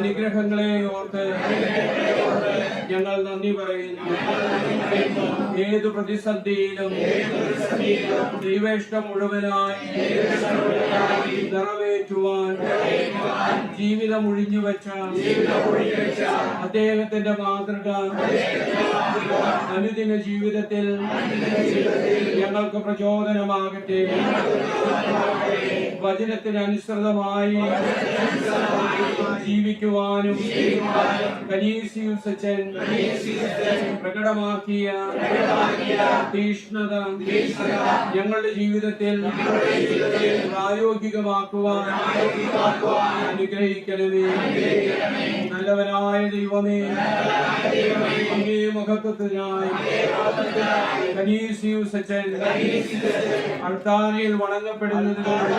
അനുഗ്രഹങ്ങളെ ഓർത്ത് ഞങ്ങൾ നന്ദി പറയുന്നു. ഏത് പ്രതിസന്ധിയിലും ദൈവേഷ്ടം മുഴുവനായി നിറവേറ്റുവാൻ ജീവിതം ഒഴിഞ്ഞു വെച്ച അദ്ദേഹത്തിന്റെ മാതൃക അനുദിന ജീവിതത്തിൽ ഞങ്ങൾക്ക് പ്രചോദനമാകട്ടെ. വചനത്തിന് അനുസൃതമായി കനീസിയുസച്ചൻ പ്രകടമാക്കിയ തീഷ്ണത ഞങ്ങളുടെ ജീവിതത്തിൽ പ്രായോഗികമാക്കുവാൻ അനുഗ്രഹിക്കണമേ. നല്ലവനായ ദൈവമേ അങ്ങേ മഹത്വത്തിനായി കനീസിയുസച്ചൻ അൾത്താനയിൽ വണങ്ങപ്പെടുന്നതിനോട്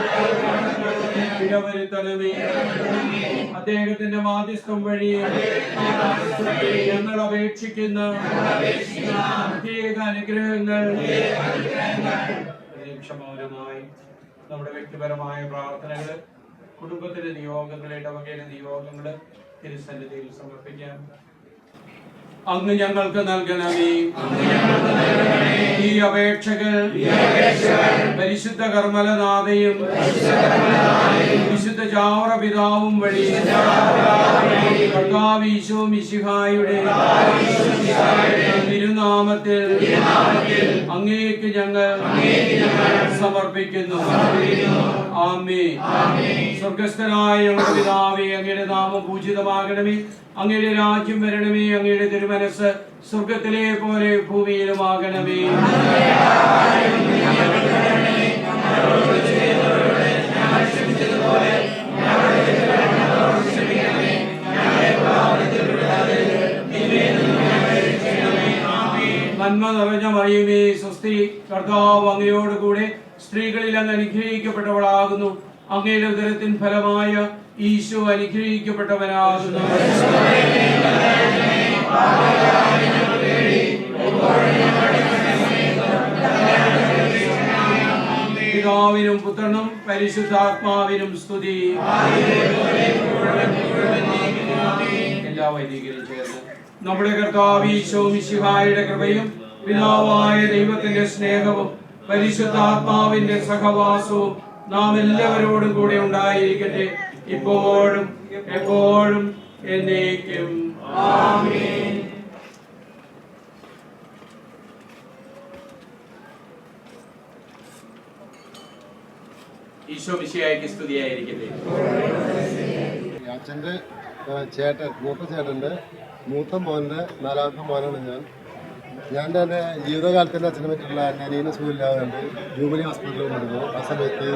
ഇടവരുത്തണമേ. അദ്ദേഹത്തിന്റെ മാധ്യസ്ഥം വഴി ഞങ്ങൾ അപേക്ഷിക്കുന്ന. പ്രത്യേക അനുഗ്രഹങ്ങൾ. ക്ഷമൗരമായി നമ്മുടെ വ്യക്തിപരമായ പ്രാർത്ഥനകൾ കുടുംബത്തിലെ നിയോഗങ്ങൾ ഇടവകയിലെ നിയോഗങ്ങൾ തിരുസന്നിധിയിൽ സമർപ്പിക്കാം. അങ്ങ് ഞങ്ങൾക്ക് നൽകണമേ. ഈ അപേക്ഷകൾ പരിശുദ്ധ കർമ്മലനാഥയും വിശുദ്ധ ചാവറ പിതാവും വഴി കർത്താവീശോ മിശിഹായുടെ തിരുനാമത്തിൽ അങ്ങേക്ക് ഞങ്ങൾ സമർപ്പിക്കുന്നു. ആമേ സ്വർഗസ്ഥനായ ഞങ്ങളുടെ പിതാവേ അങ്ങയുടെ നാമം പൂജിതമാകണമേ. അങ്ങയുടെ രാജ്യം വരണമേ അങ്ങയുടെ തിരുമനസ് സ്വർഗത്തിലെ പോലെ ഭൂമിയിലുമാകണമേ. നിറഞ്ഞ മറിയുമേ സ്വസ്തി കർത്താവ് അങ്ങയോട് കൂടെ സ്ത്രീകളിൽ അങ്ങ് അനുഗ്രഹിക്കപ്പെട്ടവളാകുന്നു. അങ്ങയുടെ ഉദരത്തിൻ ഫലമായ ഈശോ അനുഗ്രഹിക്കപ്പെട്ടവനാകുന്നു. പിതാവിനും പുത്രനും പരിശുദ്ധാത്മാവിനും സ്തുതി. എല്ലാ വൈദികരും ചേർന്ന് നമ്മുടെ കർത്താവ് ഈശോ മിശിഹായുടെ കൃപയും പിതാവായ ദൈവത്തിന്റെ സ്നേഹവും പരിശുദ്ധാത്മാവിന്റെ സഹവാസവും നാം എല്ലാവരോടും കൂടെ ഉണ്ടായിരിക്കട്ടെ. ഇപ്പോഴും എപ്പോഴും എന്നേക്കും. ആമേൻ. ഈശോ അച്ഛന്റെ ചേട്ടൻ മൂത്ത ചേട്ടന്റെ മൂത്ത മോന്റെ നാലാമത്തെ മോനാണ് ഞാൻ. ഞാൻ എന്റെ ജീവിതകാലത്തിന്റെ അച്ഛനെ പറ്റിയുള്ള എന്റെ അനിയന് സുഖമില്ലാതുണ്ട് ജൂബിലി ഹോസ്പിറ്റലിൽ കൊണ്ടിരുന്നു ആ സമയത്ത്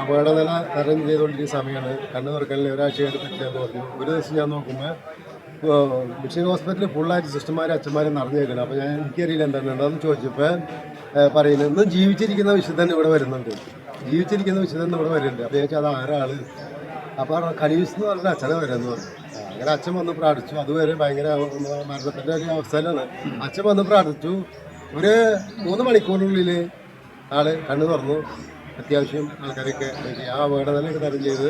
അപകടനില തരം ചെയ്തുകൊണ്ടിരിക്കുന്ന സമയമാണ് കണ്ണു തുറക്കലിൽ ഒരാഴ്ചയായിട്ട് പറ്റിയെന്ന് പറഞ്ഞു. ഒരു ദിവസം ഞാൻ നോക്കുമ്പോൾ മിഷൻ ഹോസ്പിറ്റലിൽ ഫുള്ളായിട്ട് സിസ്റ്റർമാരും അച്ഛന്മാരും നിറഞ്ഞു വെക്കണം അപ്പോൾ ഞാൻ എനിക്കറിയില്ല എന്താണ് എന്താണെന്ന് ചോദിച്ചപ്പോൾ പറയുന്നത് ഇന്ന് ജീവിച്ചിരിക്കുന്ന വിശുദ്ധൻ ഇവിടെ വരുന്നുണ്ട്. ജീവിച്ചിരിക്കുന്ന വിശുദ്ധൻ ഇവിടെ വരുന്നുണ്ട്. അപ്പോൾ ചോദിച്ചാൽ അത് ആരാൾ അപ്പോൾ കണീസ് എന്ന് പറഞ്ഞാൽ അച്ഛനെ വരുന്നു അങ്ങനെ അച്ഛൻ വന്ന് പ്രാർത്ഥിച്ചു. അതുവരെ ഭയങ്കര മരണത്തിന്റെ ഒരു അവസ്ഥയിലാണ്. അച്ഛൻ വന്ന് പ്രാർത്ഥിച്ചു. ഒരു മൂന്ന് മണിക്കൂറിനുള്ളിൽ ആൾ കണ്ണു തുറന്നു. അത്യാവശ്യം ആൾക്കാരൊക്കെ. ആ അപകടനിലയൊക്കെ തരം ചെയ്ത്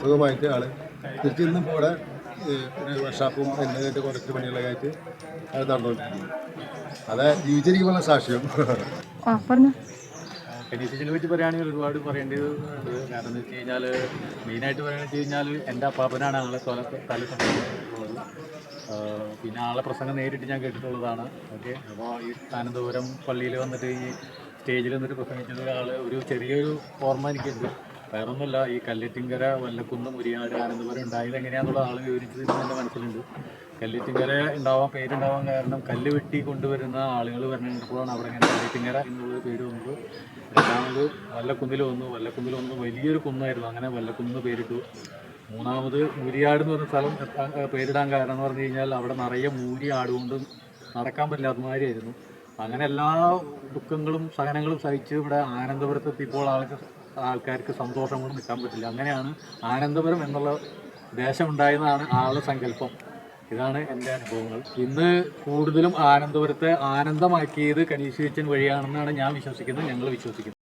സുഖമായിട്ട് ആൾ തിരിച്ച് ഇന്നും കൂടെ ഒരു വർഷാപ്പും എന്റെ കുറച്ച് പണികളൊക്കെ ആയിട്ട് നടന്നുകൊണ്ടിരിക്കുന്നു. അതെ ജീവിച്ചിരിക്കുമ്പോൾ സാക്ഷ്യം. കനീസിനെ പറ്റി പറയുകയാണെങ്കിൽ ഒരുപാട് പറയേണ്ടത് ഉണ്ട് കാരണം എന്ന് വെച്ച് കഴിഞ്ഞാൽ മെയിനായിട്ട് പറയുകയെന്ന് വെച്ച് കഴിഞ്ഞാൽ എന്റെ അപ്പാപ്പനാണ് ആളെ തല തല സംബന്ധിച്ചിട്ടുള്ളത്. പിന്നെ ആളെ പ്രസംഗം നേരിട്ട് ഞാൻ കേട്ടിട്ടുള്ളതാണ്. ഓക്കെ? അപ്പോൾ ഈ അനന്തപുരം പള്ളിയിൽ വന്നിട്ട് ഈ സ്റ്റേജിൽ വന്നിട്ട് പ്രസംഗിച്ചത് ആൾ ഒരു ചെറിയൊരു ഓർമ്മ എനിക്കുണ്ട്. വേറൊന്നുമല്ല ഈ കല്ലറ്റിങ്കര വല്ലക്കുന്ന് മുരിയാട് ആനന്ദപുരം ഉണ്ടായത് എങ്ങനെയാണെന്നുള്ള ആൾ വിവരിച്ചത് എന്റെ മനസ്സിലുണ്ട്. കല്ലിറ്റിങ്കര ഉണ്ടാവാൻ പേരുണ്ടാവാൻ കാരണം കല്ല് വെട്ടി കൊണ്ടുവരുന്ന ആളുകൾ വരുന്നപ്പോഴാണ് അവിടെ ഇങ്ങനെ കല്ലിറ്റിങ്കര എന്നുള്ള പേര് വന്നത്. രണ്ടാമത് വല്ലക്കുന്നിൽ വന്നു. വല്ലക്കുന്നിൽ വന്നു വലിയൊരു കുന്നായിരുന്നു. അങ്ങനെ വല്ലക്കുന്ന് പേരിട്ടു. മൂന്നാമത് മൂരിയാട് എന്ന് പറഞ്ഞ സ്ഥലം പേരിടാൻ കാരണം എന്ന് പറഞ്ഞു കഴിഞ്ഞാൽ അവിടെ നിറയെ മൂരി ആടുകൊണ്ട് നടക്കാൻ പറ്റില്ലാത്ത ആയിരുന്നു അങ്ങനെ എല്ലാ ദുഃഖങ്ങളും സഹനങ്ങളും സഹിച്ച് ഇവിടെ ആനന്ദപുരത്ത് എത്തിയപ്പോൾ ആൾക്ക് ആൾക്കാർക്ക് സന്തോഷം കൊണ്ട് നിൽക്കാൻ പറ്റില്ല. അങ്ങനെയാണ് ആനന്ദപുരം എന്നുള്ള ദേശം ഉണ്ടായതാണ് ആളുടെ സങ്കല്പം. ഇതാണ് എന്റെ അനുഭവങ്ങൾ. ഇന്ന് കൂടുതലും ആനന്ദപുരത്തെ ആനന്ദമാക്കിയത് കനീശ്വരിച്ചൻ വഴിയാണെന്നാണ് ഞാൻ വിശ്വസിക്കുന്നത് ഞങ്ങൾ വിശ്വസിക്കുന്നത്.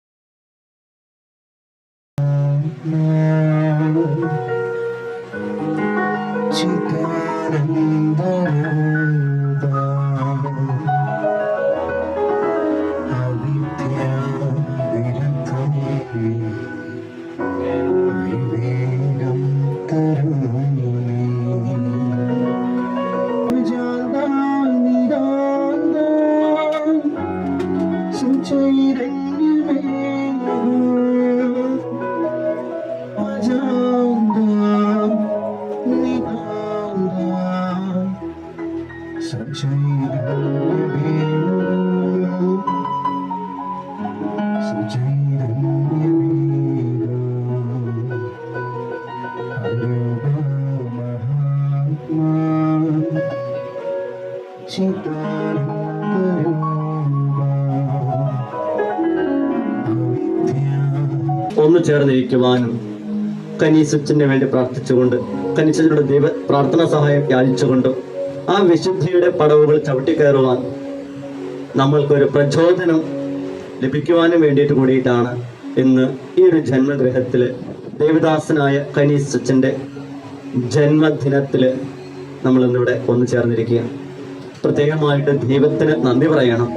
ഒന്നു ചേർന്നിരിക്കുവാനും കനീസച്ചന് വേണ്ടി പ്രാർത്ഥിച്ചുകൊണ്ട് കനീസച്ചനോട് ദൈവ പ്രാർത്ഥനാ സഹായം യാചിച്ചുകൊണ്ടും ആ വിശുദ്ധിയുടെ പടവുകൾ ചവിട്ടിക്കയറുവാൻ നമ്മൾക്കൊരു പ്രചോദനം ലഭിക്കുവാനും വേണ്ടിയിട്ട് കൂടിയിട്ടാണ് ഇന്ന് ഈ ഒരു ജന്മഗ്രഹത്തിൽ ദേവദാസനായ കനീസച്ചന്റെ ജന്മദിനത്തിൽ നമ്മൾ ഇന്നിവിടെ ഒന്നു പ്രത്യേകമായിട്ട് ദൈവത്തിന് നന്ദി പറയണം.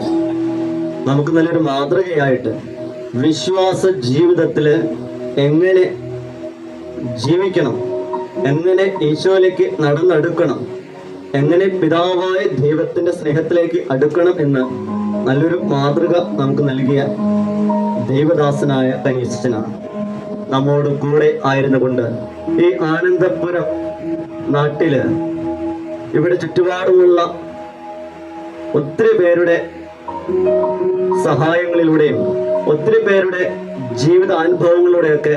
നമുക്ക് നല്ലൊരു മാതൃകയായിട്ട് വിശ്വാസ ജീവിതത്തിൽ എങ്ങനെ ജീവിക്കണം എങ്ങനെ ഈശോയിലേക്ക് നടന്നെടുക്കണം എങ്ങനെ പിതാവായ ദൈവത്തിന്റെ സ്നേഹത്തിലേക്ക് അടുക്കണം എന്ന് നല്ലൊരു മാതൃക നമുക്ക് നൽകിയ ദൈവദാസനായ കനീശനാണ് നമ്മോട് കൂടെ ആയിരുന്നു കൊണ്ട് ഈ ആനന്ദപുരം നാട്ടിൽ ഇവിടെ ചുറ്റുപാടുമുള്ള ഒത്തിരി പേരുടെ സഹായങ്ങളിലൂടെയും ഒത്തിരി പേരുടെ ജീവിത അനുഭവങ്ങളിലൂടെയൊക്കെ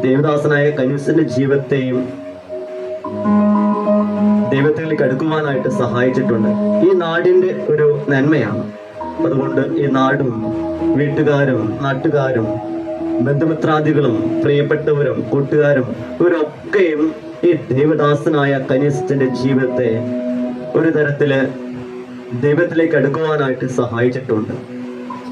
ദേവദാസനായ കനീസിന്റെ ജീവിതത്തെയും ദൈവത്തിലേക്ക് അടുക്കുവാനായിട്ട് സഹായിച്ചിട്ടുണ്ട്. ഈ നാടിന്റെ ഒരു നന്മയാണ്. അതുകൊണ്ട് ഈ നാടും വീട്ടുകാരും നാട്ടുകാരും ബന്ധുമിത്രാദികളും പ്രിയപ്പെട്ടവരും കൂട്ടുകാരും ഇവരൊക്കെയും ഈ ദൈവദാസനായ കനീസത്തിന്റെ ജീവിതത്തെ ഒരു തരത്തിൽ ദൈവത്തിലേക്ക് അടുക്കുവാനായിട്ട് സഹായിച്ചിട്ടുണ്ട്.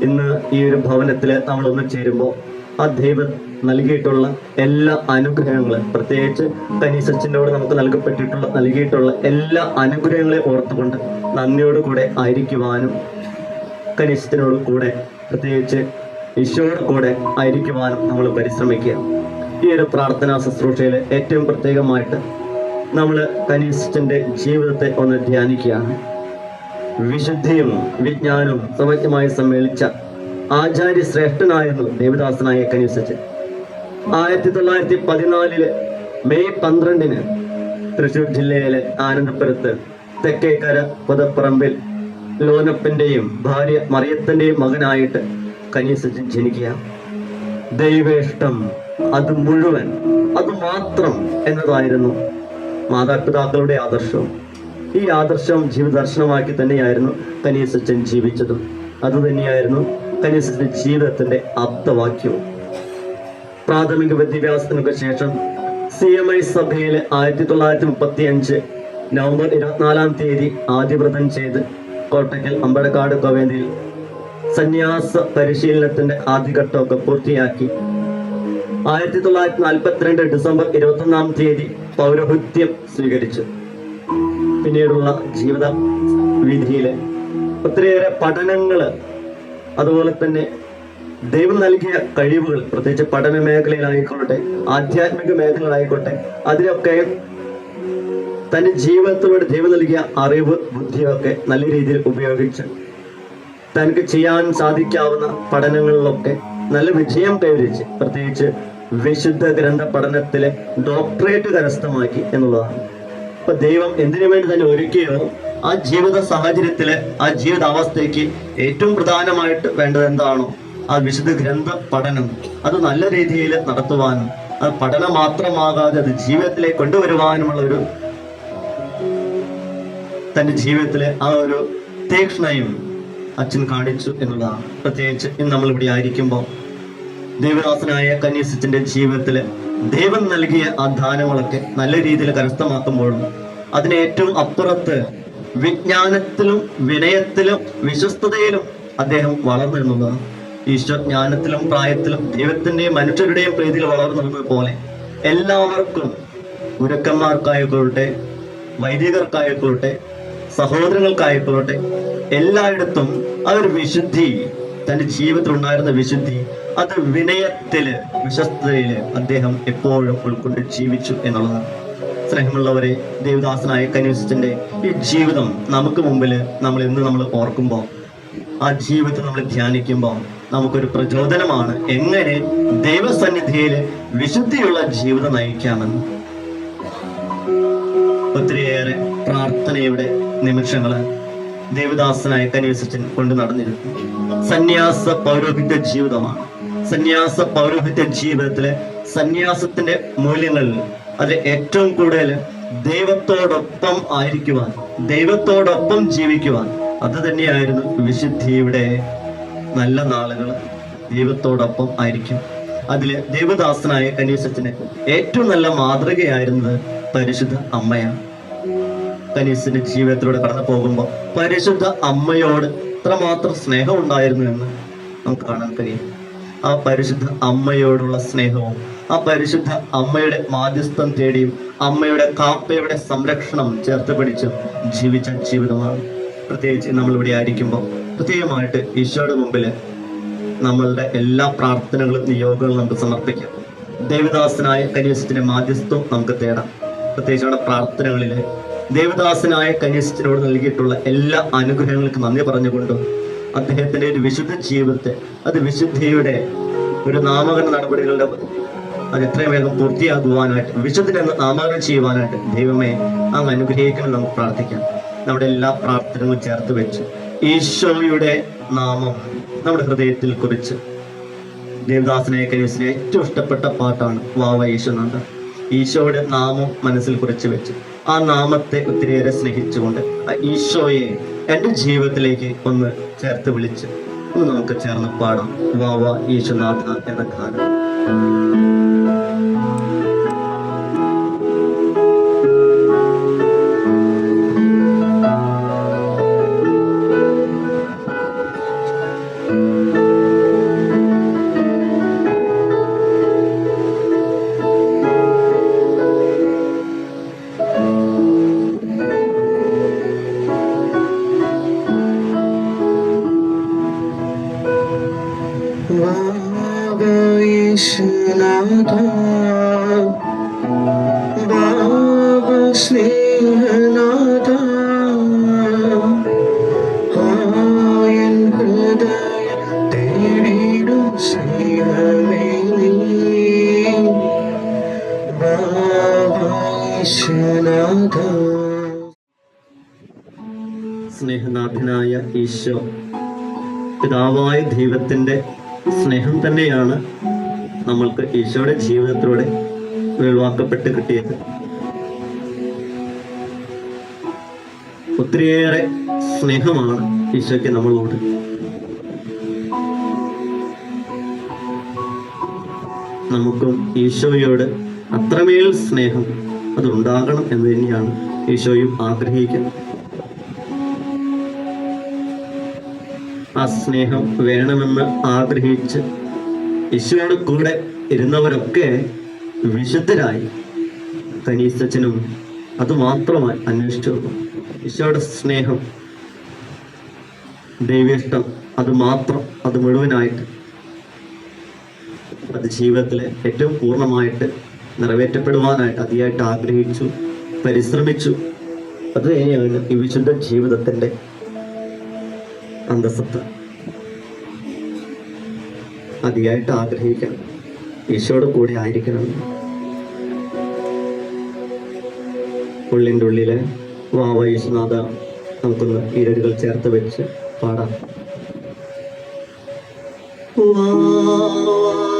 ഇന്ന് ഈ ഒരു ഭവനത്തിൽ നമ്മൾ ഒന്ന് ചേരുമ്പോൾ ആ ദൈവം നൽകിയിട്ടുള്ള എല്ലാ അനുഗ്രഹങ്ങളും പ്രത്യേകിച്ച് തനി സച്ചിനോട് നമുക്ക് നൽകപ്പെട്ടിട്ടുള്ള നൽകിയിട്ടുള്ള എല്ലാ അനുഗ്രഹങ്ങളെ ഓർത്തുകൊണ്ട് നന്ദിയോടുകൂടെ ആയിരിക്കുവാനും കനിശത്തിനോട് കൂടെ പ്രത്യേകിച്ച് ഈശോയോട് കൂടെ ആയിരിക്കുവാനും നമ്മൾ പരിശ്രമിക്കുക. ഈ ഒരു പ്രാർത്ഥനാ ശുശ്രൂഷയിൽ ഏറ്റവും പ്രത്യേകമായിട്ട് നമ്മൾ കനീസത്തിന്റെ ജീവിതത്തെ ഒന്ന് ധ്യാനിക്കുകയാണ്. വിശുദ്ധിയും വിജ്ഞാനവും സമജ്ഞമായി സമ്മേളിച്ച ആചാര്യ ശ്രേഷ്ഠനായിരുന്നു ദേവദാസനായ കനീസച്ചൻ ആയിരത്തി തൊള്ളായിരത്തി പതിനാലിൽ മെയ് പന്ത്രണ്ടിന് തൃശൂർ ജില്ലയിലെ ആനന്ദപുരത്ത് തെക്കേക്കര പുതപ്പറമ്പിൽ ലോനപ്പന്റെയും ഭാര്യ മറിയത്തിന്റെയും മകനായിട്ട് കനീസച്ചൻ ജനിക്കുക. ദൈവേഷ്ടം അത് മുഴുവൻ അത് മാത്രം എന്നതായിരുന്നു മാതാപിതാക്കളുടെ ആദർശവും ഈ ആദർശം ജീവിതദർശനമാക്കി തന്നെയായിരുന്നു കനീസച്ചൻ ജീവിച്ചതും. അതുതന്നെയായിരുന്നു കനീസച്ചന്റെ ജീവിതത്തിന്റെ അർത്ഥവാക്യവും. പ്രാഥമിക വിദ്യാഭ്യാസത്തിനൊക്കെ ശേഷം സി എം ഐ സഭയിൽ ആയിരത്തി തൊള്ളായിരത്തി മുപ്പത്തി അഞ്ച് നവംബർ ഇരുപത്തിനാലാം തീയതി ആദ്യവ്രതം ചെയ്ത് കോട്ടയ്ക്കൽ അമ്പടക്കാട് കോവേന്തിയിൽ സന്യാസ പരിശീലനത്തിന്റെ ആദ്യഘട്ടമൊക്കെ പൂർത്തിയാക്കി. ആയിരത്തി തൊള്ളായിരത്തി നാൽപ്പത്തിരണ്ട് ഡിസംബർ ഇരുപത്തൊന്നാം തീയതി പൗരോഹിത്യം സ്വീകരിച്ചു. പിന്നീടുള്ള ജീവിത വിധിയിലെ ഒത്തിരിയേറെ പഠനങ്ങൾ അതുപോലെ തന്നെ ദൈവം നൽകിയ കഴിവുകൾ പ്രത്യേകിച്ച് പഠന മേഖലയിലായിക്കോട്ടെ ആധ്യാത്മിക മേഖലകളായിക്കോട്ടെ അതിലൊക്കെ തന്റെ ജീവിതത്തിലൂടെ ദൈവം നൽകിയ അറിവ് ബുദ്ധിയൊക്കെ നല്ല രീതിയിൽ ഉപയോഗിച്ച് തനിക്ക് ചെയ്യാൻ സാധിക്കാവുന്ന പഠനങ്ങളിലൊക്കെ നല്ല വിജയം കൈവരിച്ച് പ്രത്യേകിച്ച് വിശുദ്ധ ഗ്രന്ഥ പഠനത്തിലെ ഡോക്ടറേറ്റ് കരസ്ഥമാക്കി എന്നുള്ളതാണ്. അപ്പൊ ദൈവം എന്തിനു വേണ്ടി തന്നെ ഒരുക്കിയോ ആ ജീവിത സാഹചര്യത്തിലെ ആ ജീവിത അവസ്ഥയ്ക്ക് ഏറ്റവും പ്രധാനമായിട്ട് വേണ്ടത് എന്താണോ? ആ വിശുദ്ധ ഗ്രന്ഥ പഠനം. അത് നല്ല രീതിയിൽ നടത്തുവാനും അത് പഠനം മാത്രമാകാതെ അത് ജീവിതത്തിലേക്ക് കൊണ്ടുവരുവാനുമുള്ള ഒരു തന്റെ ജീവിതത്തിലെ ആ ഒരു തീക്ഷ്ണയും അച്ഛൻ കാണിച്ചു എന്നുള്ളതാണ്. പ്രത്യേകിച്ച് ഇന്ന് നമ്മൾ ഇവിടെ ആയിരിക്കുമ്പോൾ ദേവദാസനായ കന്യസിച്ചന്റെ ജീവിതത്തിൽ ദൈവം നൽകിയ ആ ദാനങ്ങളൊക്കെ നല്ല രീതിയിൽ കരസ്ഥമാക്കുമ്പോഴും അതിന് ഏറ്റവും അപ്പുറത്ത് വിജ്ഞാനത്തിലും വിനയത്തിലും വിശ്വസ്തതയിലും അദ്ദേഹം വളർന്നു എന്നുള്ളതാണ് ഈശ്വരജ്ഞാനത്തിലും പ്രായത്തിലും ദൈവത്തിന്റെയും മനുഷ്യരുടെയും പ്രീതിയിൽ വളർന്നു പോലെ എല്ലാവർക്കും ഗുരുക്കന്മാർക്കായിക്കൊള്ളട്ടെ വൈദികർക്കായിക്കൊള്ളട്ടെ സഹോദരങ്ങൾക്കായിക്കൊള്ളട്ടെ എല്ലായിടത്തും ആ ഒരു വിശുദ്ധി തന്റെ ജീവിതത്തിൽ ഉണ്ടായിരുന്ന വിശുദ്ധി അത് വിനയത്തിൽ വിശ്വസ്തയിൽ അദ്ദേഹം എപ്പോഴും ഉൾക്കൊണ്ട് ജീവിച്ചു എന്നുള്ളതാണ്. സ്നേഹമുള്ളവരെ ദേവദാസനായ കന്യൂസിന്റെ ഈ ജീവിതം നമുക്ക് മുമ്പിൽ നമ്മൾ ഇന്ന് നമ്മൾ ഓർക്കുമ്പോൾ ആ ജീവിതം നമ്മൾ ധ്യാനിക്കുമ്പോൾ നമുക്കൊരു പ്രചോദനമാണ് എങ്ങനെ ദൈവസന്നിധിയിൽ വിശുദ്ധിയുള്ള ജീവിതം നയിക്കാമെന്ന്. ഒത്തിരിയേറെ പ്രാർത്ഥനയുടെ നിമിഷങ്ങൾ ദേവദാസനായ കന്യാസച്ചൻ കൊണ്ട് നടന്നിരുന്നു. സന്യാസ പൗരോഹിത്യ ജീവിതമാണ്. സന്യാസ പൗരോഹിത്യ ജീവിതത്തിലെ സന്യാസത്തിന്റെ മൂല്യങ്ങൾ അതിൽ ഏറ്റവും കൂടുതൽ ദൈവത്തോടൊപ്പം ആയിരിക്കുവാൻ ദൈവത്തോടൊപ്പം ജീവിക്കുവാൻ അത് തന്നെയായിരുന്നു വിശുദ്ധിയുടെ നല്ല നാളുകൾ. ദൈവത്തോടൊപ്പം ആയിരിക്കും. അതിൽ ദേവദാസനായ കനീസത്തിന് ഏറ്റവും നല്ല മാതൃകയായിരുന്നത് പരിശുദ്ധ അമ്മയാണ്. കനീസിന്റെ ജീവിതത്തിലൂടെ കടന്നു പോകുമ്പോൾ പരിശുദ്ധ അമ്മയോട് ഇത്രമാത്രം സ്നേഹം ഉണ്ടായിരുന്നു എന്ന് നമുക്ക് കാണാൻ കഴിയും. ആ പരിശുദ്ധ അമ്മയോടുള്ള സ്നേഹവും ആ പരിശുദ്ധ അമ്മയുടെ മാധ്യസ്ഥം തേടിയും അമ്മയുടെ കാപ്പയുടെ സംരക്ഷണം ചേർത്ത് പിടിച്ചും ജീവിച്ച ജീവിതമാണ്. പ്രത്യേകിച്ച് നമ്മളിവിടെ ആയിരിക്കുമ്പോൾ പ്രത്യേകമായിട്ട് ഈശോയുടെ മുമ്പിൽ നമ്മളുടെ എല്ലാ പ്രാർത്ഥനകളും നിയോഗങ്ങളും നമുക്ക് സമർപ്പിക്കാം. ദേവദാസനായ കനീസത്തിന്റെ മാധ്യസ്ഥവും നമുക്ക് തേടാം. പ്രത്യേകിച്ച് നമ്മുടെ പ്രാർത്ഥനകളിൽ ദേവദാസനായ കനിഷ്ഠനോട് നൽകിയിട്ടുള്ള എല്ലാ അനുഗ്രഹങ്ങൾക്കും നന്ദി പറഞ്ഞുകൊണ്ടും അദ്ദേഹത്തിന്റെ ഒരു വിശുദ്ധ ജീവിതത്തെ അത് വിശുദ്ധിയുടെ ഒരു നാമകരണ നടപടികളുടെ അത് എത്രയും വേഗം പൂർത്തിയാകുവാനായിട്ട് വിശുദ്ധനെ നാമകരണം ചെയ്യുവാനായിട്ട് ദൈവമേ അങ്ങ് അനുഗ്രഹിക്കണം നമുക്ക് പ്രാർത്ഥിക്കാം. നമ്മുടെ എല്ലാ പ്രാർത്ഥനകളും ചേർത്ത് വെച്ച് ഈശോയുടെ നാമം നമ്മുടെ ഹൃദയത്തിൽ കുറിച്ച് ദേവദാസനെ കനീസിന് ഏറ്റവും ഇഷ്ടപ്പെട്ട പാട്ടാണ് വാവ ഈശോനാഥ ഈശോയുടെ നാമം മനസ്സിൽ കുറിച്ച് വെച്ച് ആ നാമത്തെ ഒത്തിരിയേറെ സ്നേഹിച്ചുകൊണ്ട് ആ ഈശോയെ എന്റെ ജീവിതത്തിലേക്ക് ഒന്ന് ചേർത്ത് വിളിച്ച് ഒന്ന് നമുക്ക് ചേർന്ന് പാടാം. വാവ ഈശോനാഥ എന്ന ഗാനം. സ്നേഹനാഥനായ ഈശോ പിതാവായ ദൈവത്തിന്റെ സ്നേഹം തന്നെയാണ് നമ്മൾക്ക് ഈശോയുടെ ജീവിതത്തിലൂടെ വെളിവാക്കപ്പെട്ട് കിട്ടിയത്. ഒത്തിരിയേറെ സ്നേഹമാണ് ഈശോയ്ക്ക് നമ്മളോട്. നമുക്കും ഈശോയോട് അത്രമേൽ സ്നേഹം അതുണ്ടാകണം എന്ന് തന്നെയാണ് ഈശോയും ആഗ്രഹിക്കുന്നത്. ആ സ്നേഹം വേണമെന്ന് ആഗ്രഹിച്ച് ഈശോയുടെ കൂടെ ഇരുന്നവരൊക്കെ വിശുദ്ധരായി. തനീസച്ചനും അത് മാത്രമായി അന്വേഷിച്ചു ഈശോയുടെ സ്നേഹം ദൈവിഷ്ടം അത് മാത്രം അത് മുഴുവനായിട്ട് അത് ജീവിതത്തിലെ ഏറ്റവും പൂർണമായിട്ട് നിറവേറ്റപ്പെടുവാനായിട്ട് അതിയായിട്ട് ആഗ്രഹിച്ചു പരിശ്രമിച്ചു. അത് തന്നെയാണ് ഈ വിശുദ്ധ ജീവിതത്തിന്റെ അന്തസ്സത്ത അതിയായിട്ട് ആഗ്രഹിക്കണം ഈശോയുടെ കൂടെ ആയിരിക്കണം. ഉള്ളിന്റെ ഉള്ളിലെ വാവ യേശുനാഥ നമുക്കൊന്ന് ഈരടികൾ ചേർത്ത് വെച്ച് പാടാം. വാവ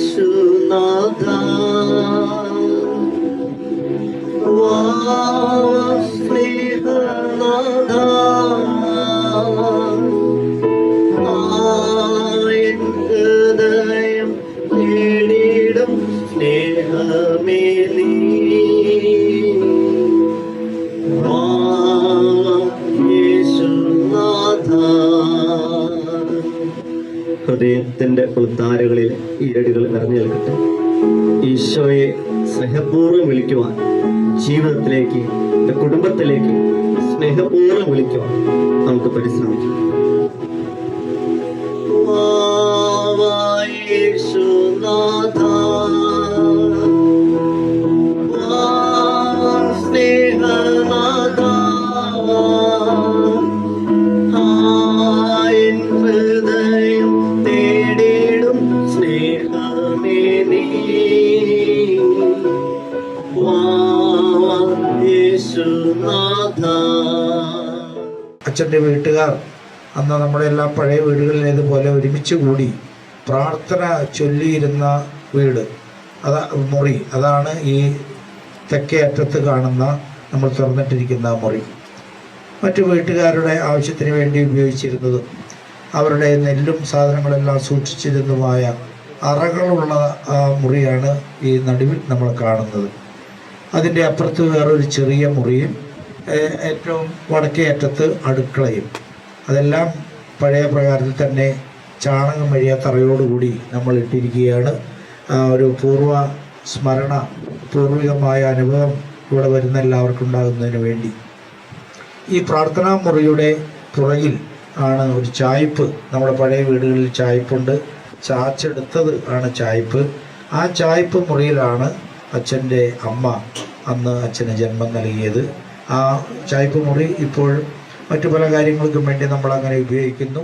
യേശുനാഥ വാവ സ്നേഹത്തിന്റെ പുൽത്താരകളിൽ ഈരടികൾ നിറഞ്ഞു നിൽക്കട്ടെ ഈശോയെ സ്നേഹപൂർവം വിളിക്കുവാൻ ജീവിതത്തിലേക്ക് കുടുംബത്തിലേക്ക് സ്നേഹപൂർവം വിളിക്കുവാൻ നമുക്ക് പരിശ്രമിക്കാം. അച്ഛന്റെ വീട്ടുകാർ അന്ന് നമ്മുടെ എല്ലാ പഴയ വീടുകളിലേതുപോലെ ഒരുമിച്ച് കൂടി പ്രാർത്ഥന ചൊല്ലിയിരുന്ന വീട്. അതാ മുറി. അതാണ് ഈ തെക്കേ അറ്റത്ത് കാണുന്ന നമ്മൾ തുറന്നിട്ടിരിക്കുന്ന മുറി. മറ്റു വീട്ടുകാരുടെ ആവശ്യത്തിന് വേണ്ടി ഉപയോഗിച്ചിരുന്നതും അവരുടെ നെല്ലും സാധനങ്ങളെല്ലാം സൂക്ഷിച്ചിരുന്നതുമായ അറകളുള്ള മുറിയാണ് ഈ നടുവിൽ നമ്മൾ കാണുന്നത്. അതിന്റെ അപ്പുറത്ത് വേറൊരു ചെറിയ മുറിയും ഏറ്റവും വടക്കേ അറ്റത്ത് അടുക്കളയും. അതെല്ലാം പഴയ പ്രകാരത്തിൽ തന്നെ ചാണകം വഴിയ തറയോടുകൂടി നമ്മൾ ഇട്ടിരിക്കുകയാണ്. ഒരു പൂർവ സ്മരണ പൂർവികമായ അനുഭവം ഇവിടെ വരുന്ന എല്ലാവർക്കും ഉണ്ടാകുന്നതിന് വേണ്ടി. ഈ പ്രാർത്ഥനാ മുറിയുടെ പുറകിൽ ആണ് ഒരു ചായ്പ് നമ്മുടെ പഴയ വീടുകളിൽ ചായ്പുണ്ട് ചാച്ചെടുത്തത് ആണ് ചായ്പ് ആ ചായ്പ് മുറിയിലാണ് അച്ഛന്റെ അമ്മ അന്ന് അച്ഛന് ജന്മം നൽകിയത്. ആ ചായ്പ് മുറി ഇപ്പോൾ മറ്റു പല കാര്യങ്ങൾക്കും വേണ്ടി നമ്മൾ അങ്ങനെ ഉപയോഗിക്കുന്നു.